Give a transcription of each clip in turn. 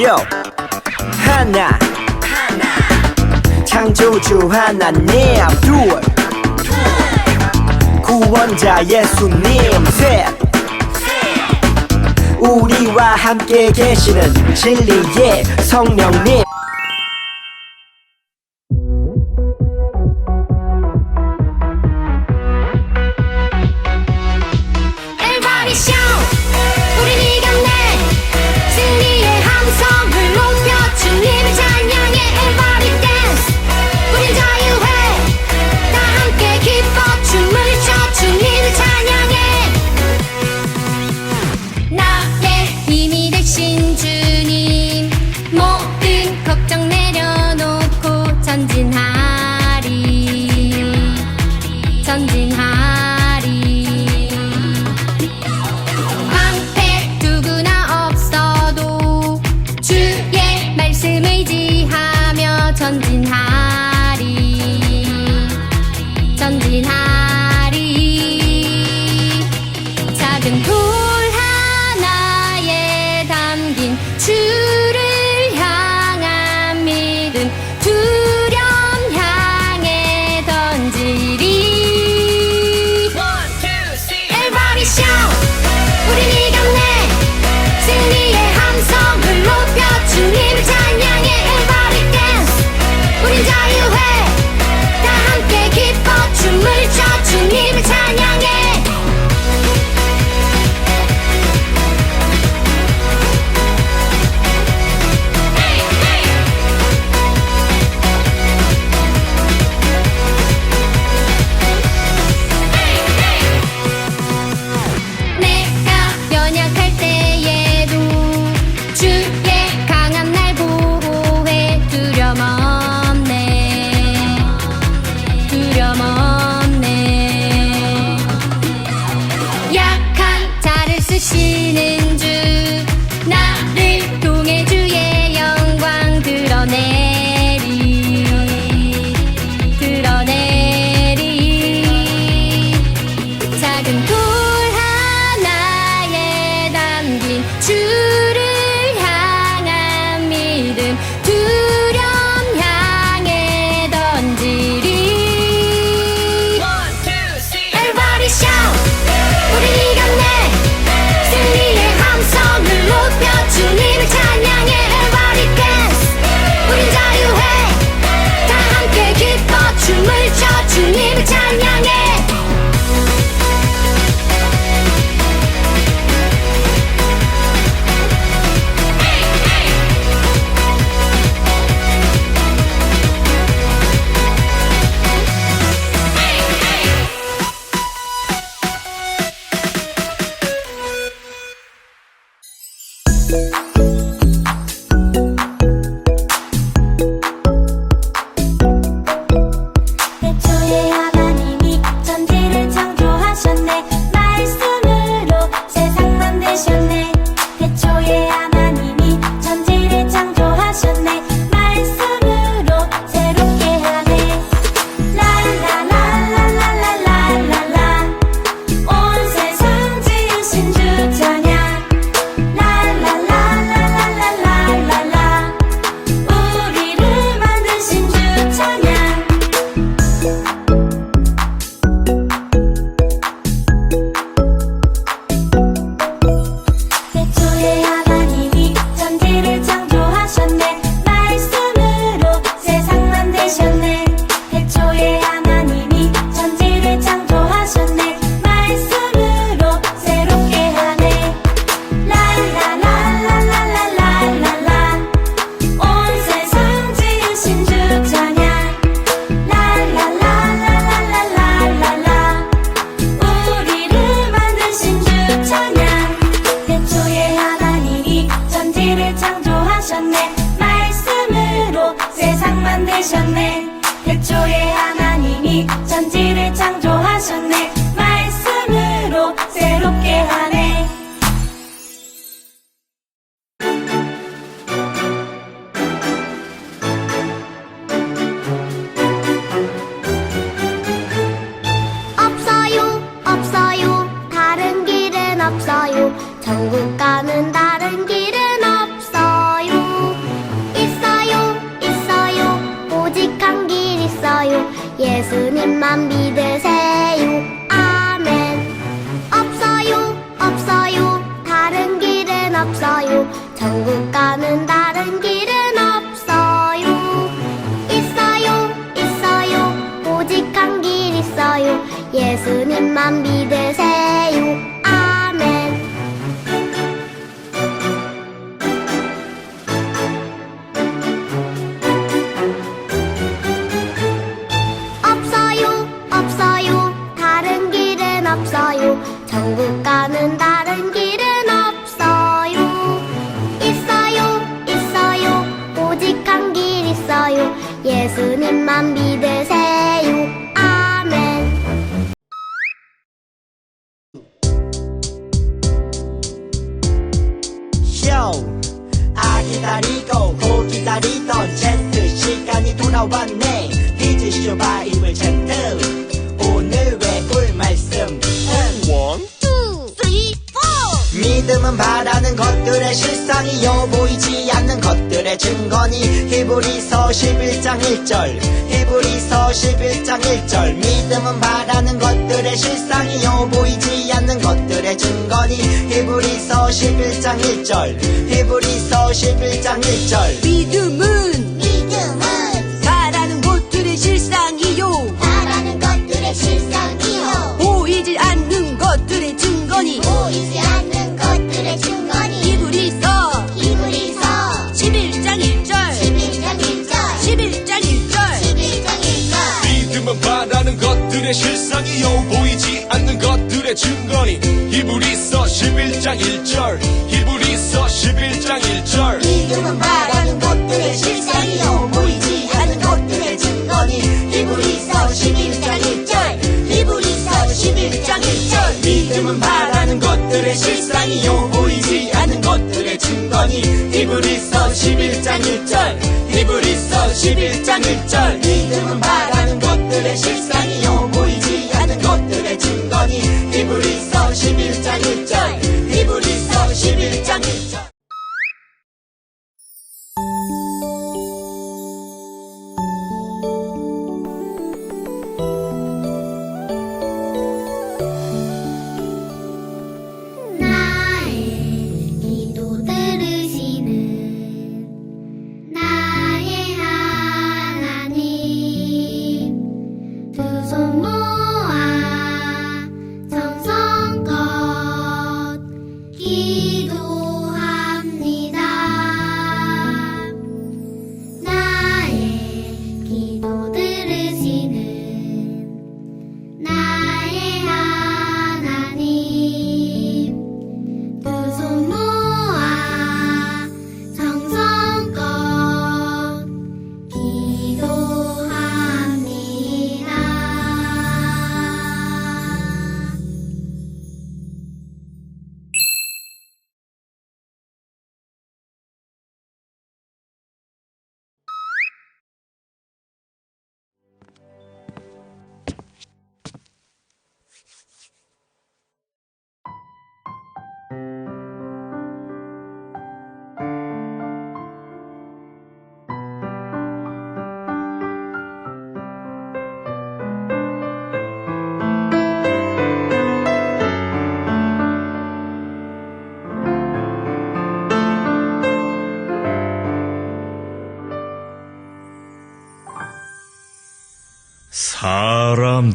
Yo. 하나. 하나 창조주 하나님 둘 구원자 예수님 셋. 우리와 함께 계시는 진리의 성령님. güneşinin 만났네 대초에 예수님만 믿으 바라는 것들의 실상이요 보이지 않는 것들의 증거니 히브리서 11장 1절 히브리서 11장 1절. 믿음은 믿음은 바라는 것들의 실상이요. 바라는 것들의 실상이요. 보이지 않는 것들의 증거니 보이지 않는 바라는 것들의 실상이요 보이지 않는 것들의 증거니 히브리서 11장 1절 히브리서 11장 1절. 믿음은 바라는 것들의 실상이요 보이지 않는 것들의 증거니 히브리서 11장 1절 히브리서 11장 1절. 믿음은 바라는 것들의 실상이요 보이지 않는 것들의 증거니 히브리서 11장 1절 히브리서 11장 1절. 믿음은 바라는 것들의 실상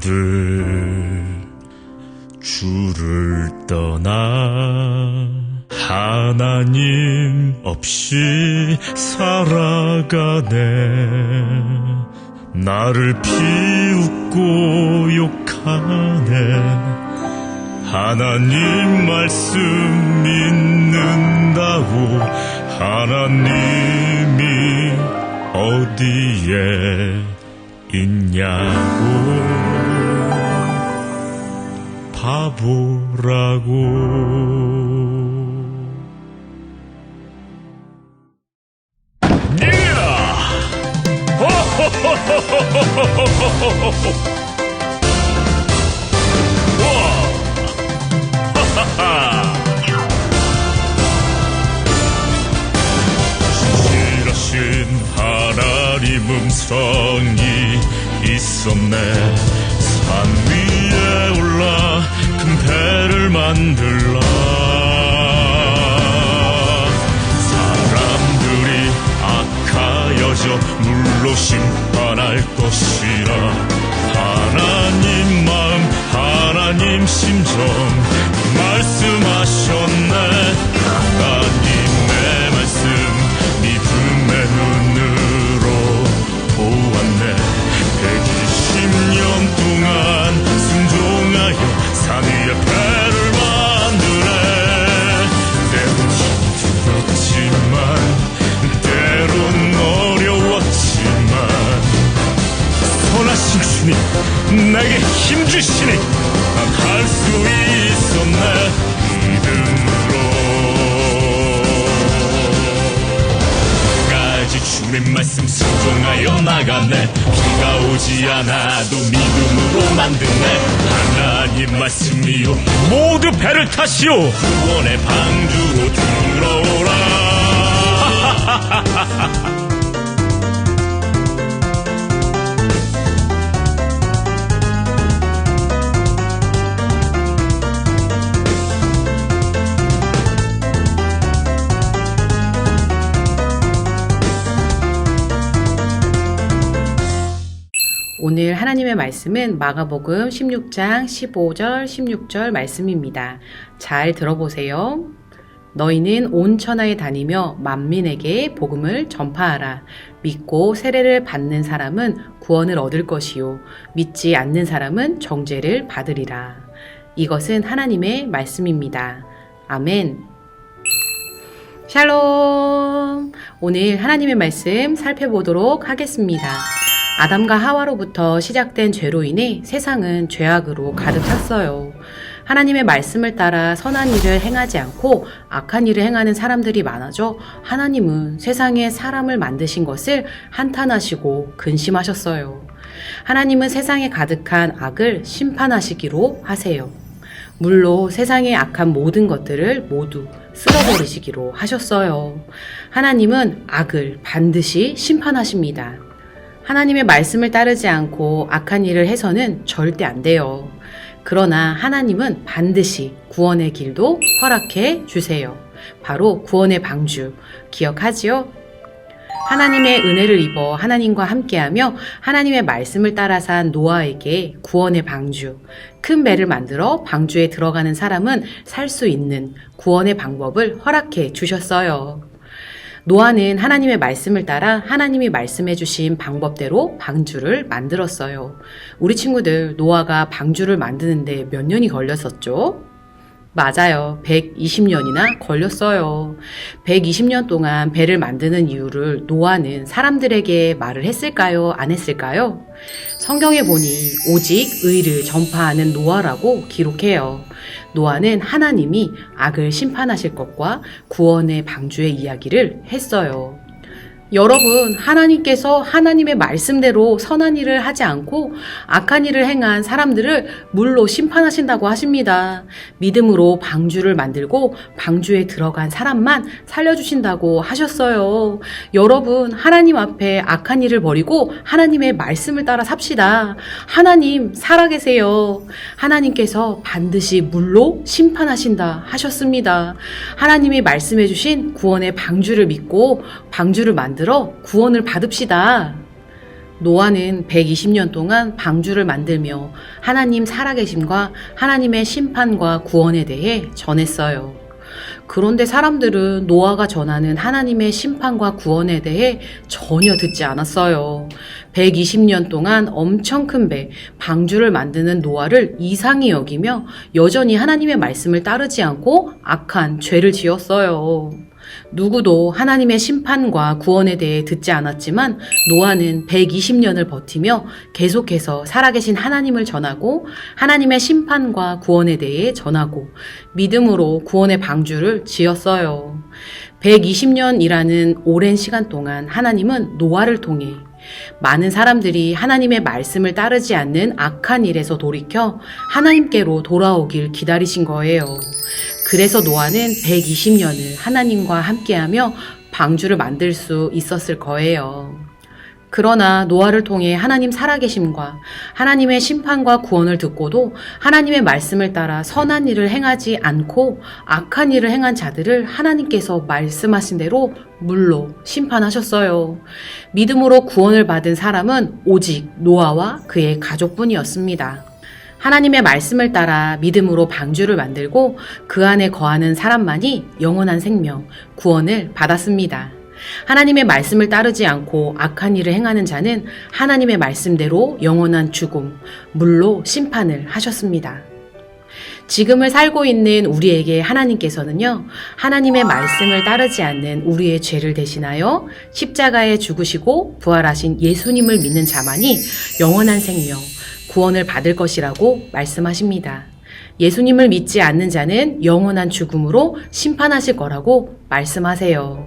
사람들 주를 떠나 하나님 없이 살아가네. 나를 비웃고 욕하네. 하나님 말씀 믿는다고 하나님이 어디에 있냐고 바보라고. 신실하신 하나님 음성이 있었네. 산 위에 올라 만들라 사람들이 악하여져 물로 심판할 것이라. 하나님 마음 하나님 심정 말씀하셨네 타시오. 구원의 방주로 들 말씀은 마가복음 16장 15절, 16절 말씀입니다. 잘 들어보세요. 너희는 온 천하에 다니며 만민에게 복음을 전파하라. 믿고 세례를 받는 사람은 구원을 얻을 것이요. 믿지 않는 사람은 정죄를 받으리라. 이것은 하나님의 말씀입니다. 아멘. 샬롬! 오늘 하나님의 말씀 살펴보도록 하겠습니다. 아담과 하와로부터 시작된 죄로 인해 세상은 죄악으로 가득 찼어요. 하나님의 말씀을 따라 선한 일을 행하지 않고 악한 일을 행하는 사람들이 많아져 하나님은 세상에 사람을 만드신 것을 한탄하시고 근심하셨어요. 하나님은 세상에 가득한 악을 심판하시기로 하세요. 물로 세상의 악한 모든 것들을 모두 쓸어버리시기로 하셨어요. 하나님은 악을 반드시 심판하십니다. 하나님의 말씀을 따르지 않고 악한 일을 해서는 절대 안 돼요. 그러나 하나님은 반드시 구원의 길도 허락해 주세요. 바로 구원의 방주. 기억하지요? 하나님의 은혜를 입어 하나님과 함께하며 하나님의 말씀을 따라 산 노아에게 구원의 방주, 큰 배를 만들어 방주에 들어가는 사람은 살 수 있는 구원의 방법을 허락해 주셨어요. 노아는 하나님의 말씀을 따라 하나님이 말씀해 주신 방법대로 방주를 만들었어요. 우리 친구들 노아가 방주를 만드는데 몇 년이 걸렸었죠? 맞아요. 120년이나 걸렸어요. 120년 동안 배를 만드는 이유를 노아는 사람들에게 말을 했을까요? 안 했을까요? 성경에 보니 오직 의를 전파하는 노아라고 기록해요. 노아는 하나님이 악을 심판하실 것과 구원의 방주의 이야기를 했어요. 여러분, 하나님께서 하나님의 말씀대로 선한 일을 하지 않고 악한 일을 행한 사람들을 물로 심판하신다고 하십니다. 믿음으로 방주를 만들고 방주에 들어간 사람만 살려주신다고 하셨어요. 여러분, 하나님 앞에 악한 일을 버리고 하나님의 말씀을 따라 삽시다. 하나님, 살아계세요. 하나님께서 반드시 물로 심판하신다 하셨습니다. 하나님이 말씀해주신 구원의 방주를 믿고 방주를 만들 어 구원을 받읍시다. 노아는 120년 동안 방주를 만들며 하나님 살아계심과 하나님의 심판과 구원에 대해 전했어요. 그런데 사람들은 노아가 전하는 하나님의 심판과 구원에 대해 전혀 듣지 않았어요. 120년 동안 엄청 큰 배, 방주를 만드는 노아를 이상히 여기며 여전히 하나님의 말씀을 따르지 않고 악한 죄를 지었어요. 누구도 하나님의 심판과 구원에 대해 듣지 않았지만 노아는 120년을 버티며 계속해서 살아계신 하나님을 전하고 하나님의 심판과 구원에 대해 전하고 믿음으로 구원의 방주를 지었어요. 120년이라는 오랜 시간 동안 하나님은 노아를 통해 많은 사람들이 하나님의 말씀을 따르지 않는 악한 일에서 돌이켜 하나님께로 돌아오길 기다리신 거예요. 그래서 노아는 120년을 하나님과 함께하며 방주를 만들 수 있었을 거예요. 그러나 노아를 통해 하나님 살아계심과 하나님의 심판과 구원을 듣고도 하나님의 말씀을 따라 선한 일을 행하지 않고 악한 일을 행한 자들을 하나님께서 말씀하신 대로 물로 심판하셨어요. 믿음으로 구원을 받은 사람은 오직 노아와 그의 가족뿐이었습니다. 하나님의 말씀을 따라 믿음으로 방주를 만들고 그 안에 거하는 사람만이 영원한 생명, 구원을 받았습니다. 하나님의 말씀을 따르지 않고 악한 일을 행하는 자는 하나님의 말씀대로 영원한 죽음, 물로 심판을 하셨습니다. 지금을 살고 있는 우리에게 하나님께서는요, 하나님의 말씀을 따르지 않는 우리의 죄를 대신하여 십자가에 죽으시고 부활하신 예수님을 믿는 자만이 영원한 생명, 구원을 받을 것이라고 말씀하십니다. 예수님을 믿지 않는 자는 영원한 죽음으로 심판하실 거라고 말씀하세요.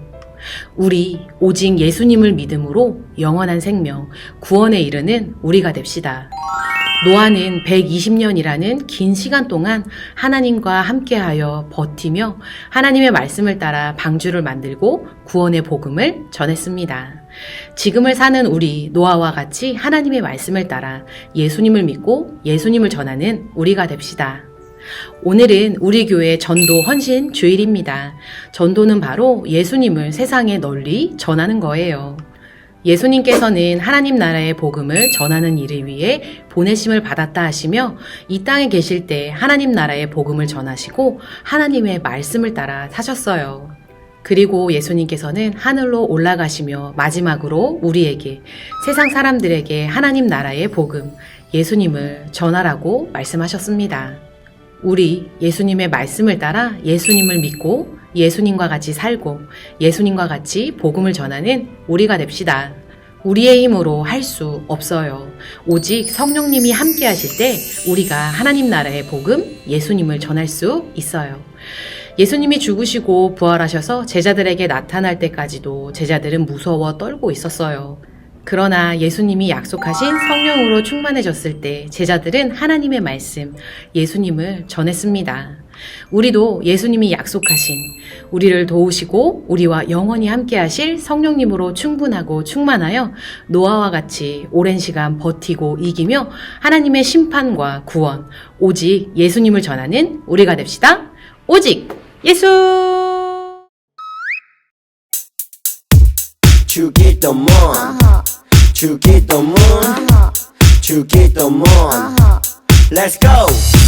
우리 오직 예수님을 믿음으로 영원한 생명, 구원에 이르는 우리가 됩시다. 노아는 120년이라는 긴 시간 동안 하나님과 함께하여 버티며 하나님의 말씀을 따라 방주를 만들고 구원의 복음을 전했습니다. 지금을 사는 우리 노아와 같이 하나님의 말씀을 따라 예수님을 믿고 예수님을 전하는 우리가 됩시다. 오늘은 우리 교회 전도 헌신 주일입니다. 전도는 바로 예수님을 세상에 널리 전하는 거예요. 예수님께서는 하나님 나라의 복음을 전하는 일을 위해 보내심을 받았다 하시며 이 땅에 계실 때 하나님 나라의 복음을 전하시고 하나님의 말씀을 따라 사셨어요. 그리고 예수님께서는 하늘로 올라가시며 마지막으로 우리에게 세상 사람들에게 하나님 나라의 복음, 예수님을 전하라고 말씀하셨습니다. 우리 예수님의 말씀을 따라 예수님을 믿고 예수님과 같이 살고 예수님과 같이 복음을 전하는 우리가 됩시다. 우리의 힘으로 할 수 없어요. 오직 성령님이 함께 하실 때 우리가 하나님 나라의 복음, 예수님을 전할 수 있어요. 예수님이 죽으시고 부활하셔서 제자들에게 나타날 때까지도 제자들은 무서워 떨고 있었어요. 그러나 예수님이 약속하신 성령으로 충만해졌을 때 제자들은 하나님의 말씀, 예수님을 전했습니다. 우리도 예수님이 약속하신 우리를 도우시고 우리와 영원히 함께 하실 성령님으로 충분하고 충만하여 노아와 같이 오랜 시간 버티고 이기며 하나님의 심판과 구원, 오직 예수님을 전하는 우리가 됩시다. 오직 예수! 주기도문 주기도문 주기도문 Let's go